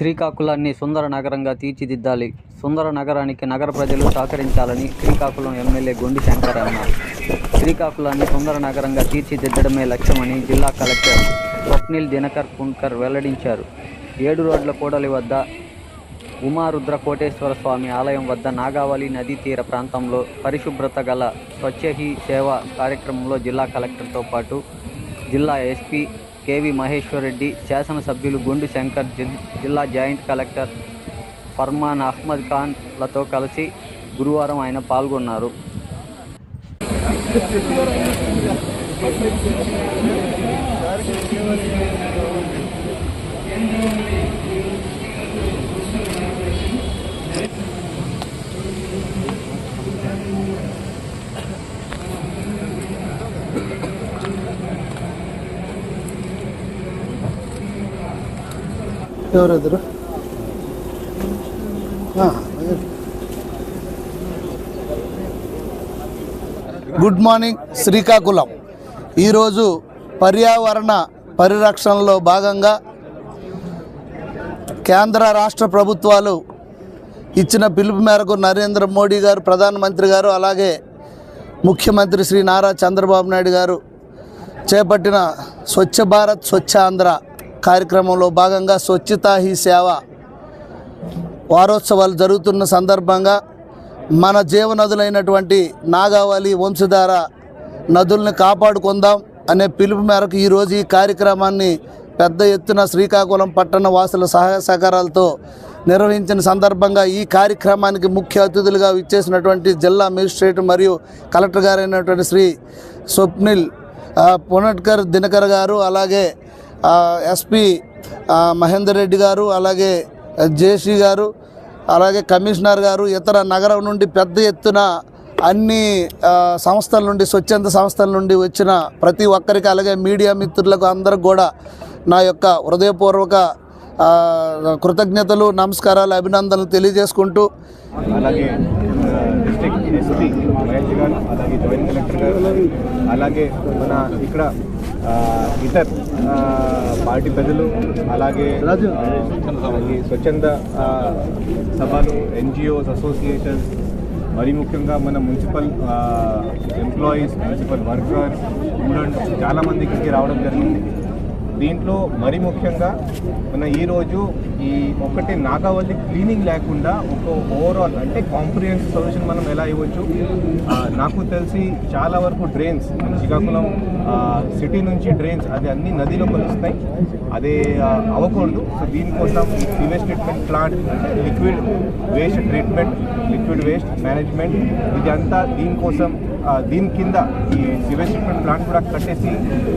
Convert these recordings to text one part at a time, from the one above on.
శ్రీకాకుళాన్ని సుందర నగరంగా తీర్చిదిద్దాలి. సుందర నగరానికి నగర ప్రజలు సహకరించాలని శ్రీకాకుళం ఎమ్మెల్యే గొండి శంకర్ అన్నారు శ్రీకాకుళాన్ని సుందర నగరంగా తీర్చిదిద్దడమే లక్ష్యమని జిల్లా కలెక్టర్ స్వప్నిల్ దినకర్ పున్కర్ వెల్లడించారు. ఏడు రోడ్ల కూడలి వద్ద ఉమారుద్ర కోటేశ్వర స్వామి ఆలయం వద్ద నాగావళి నదీ తీర ప్రాంతంలో పరిశుభ్రత గల స్వచ్ఛహి సేవ కార్యక్రమంలో జిల్లా కలెక్టర్తో పాటు జిల్లా ఎస్పీ కేవి మహేశ్వర్ రెడ్డి శాసనసభ్యులు గుండు శంకర్ జిల్- జిల్లా జాయింట్ కలెక్టర్ ఫర్మాన్ అహ్మద్ ఖాన్లతో కలిసి గురువారం ఆయన పాల్గొన్నారు. ఎవరెదురు గుడ్ మార్నింగ్ శ్రీకాకుళం. ఈరోజు పర్యావరణ పరిరక్షణలో భాగంగా కేంద్ర రాష్ట్ర ప్రభుత్వాలు ఇచ్చిన పిలుపు మేరకు నరేంద్ర మోడీ గారు ప్రధానమంత్రి గారు అలాగే ముఖ్యమంత్రి శ్రీ నారా చంద్రబాబు నాయుడు గారు చేపట్టిన స్వచ్ఛ భారత్ స్వచ్ఛ ఆంధ్ర కార్యక్రమంలో భాగంగా స్వచ్ఛతా హీ సేవ వారోత్సవాలు జరుగుతున్న సందర్భంగా మన జీవనదులైనటువంటి నాగావళి వంశధార నదుల్ని కాపాడుకుందాం అనే పిలుపు మేరకు ఈరోజు ఈ కార్యక్రమాన్ని పెద్ద ఎత్తున శ్రీకాకుళం పట్టణ వాసుల సహాయ సహకారాలతో నిర్వహించిన సందర్భంగా ఈ కార్యక్రమానికి ముఖ్య అతిథులుగా విచ్చేసినటువంటి జిల్లా మేజిస్ట్రేట్ మరియు కలెక్టర్ గారైనటువంటి శ్రీ స్వప్నిల్ పునట్కర్ దినకర్ గారు అలాగే ఎస్పీ మహేందర్ రెడ్డి గారు అలాగే జేసీ గారు అలాగే కమిషనర్ గారు ఇతర నగరం నుండి పెద్ద ఎత్తున అన్ని సంస్థల నుండి స్వచ్ఛంద సంస్థల నుండి వచ్చిన ప్రతి ఒక్కరికి అలాగే మీడియా మిత్రులకు అందరికి కూడా నా యొక్క హృదయపూర్వక కృతజ్ఞతలు నమస్కారాలు అభినందనలు తెలియజేసుకుంటూ. అలాగే డిస్ట్రిక్ట్ ఎస్పీ అలాగే జాయింట్ కలెక్టర్ గారు అలాగే మన ఇక్కడ ఇతర పార్టీ పెద్దలు అలాగే స్వచ్ఛంద సభలు ఎన్జిఓస్ అసోసియేషన్స్ మరి ముఖ్యంగా మన municipal employees municipal workers students చాలామంది ఇక్కడికి రావడం జరిగింది. దీంట్లో మరి ముఖ్యంగా మన ఈరోజు ఈ ఒకటి నాగావల్లి క్లీనింగ్ లేకుండా ఒక ఓవరాల్ అంటే కాంప్రిహెన్స్ సొల్యూషన్ మనం ఎలా ఇవ్వచ్చు? నాకు తెలిసి చాలా వరకు డ్రైన్స్ శ్రీకాకుళం సిటీ నుంచి డ్రైన్స్ అది అన్ని నదిలో కలుస్తాయి. అదే అవ్వకూడదు. సో దీనికోసం sewage treatment plant liquid waste treatment liquid waste management ఇదంతా దీనికోసం దీని కింద ఈ సివేజ్ ట్రీట్మెంట్ ప్లాంట్ కూడా కట్టేసి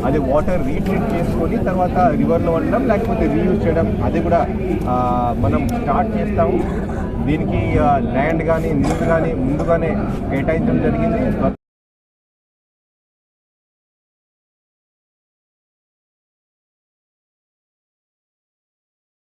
అది వాటర్ రీట్రీట్ చేసుకొని తర్వాత రివర్లో ఉండడం లేకపోతే రీయూజ్ చేయడం అది కూడా మనం స్టార్ట్ చేస్తాము. దీనికి ల్యాండ్ కానీ నీళ్ళు కానీ ముందుగానే కేటాయించడం జరిగింది.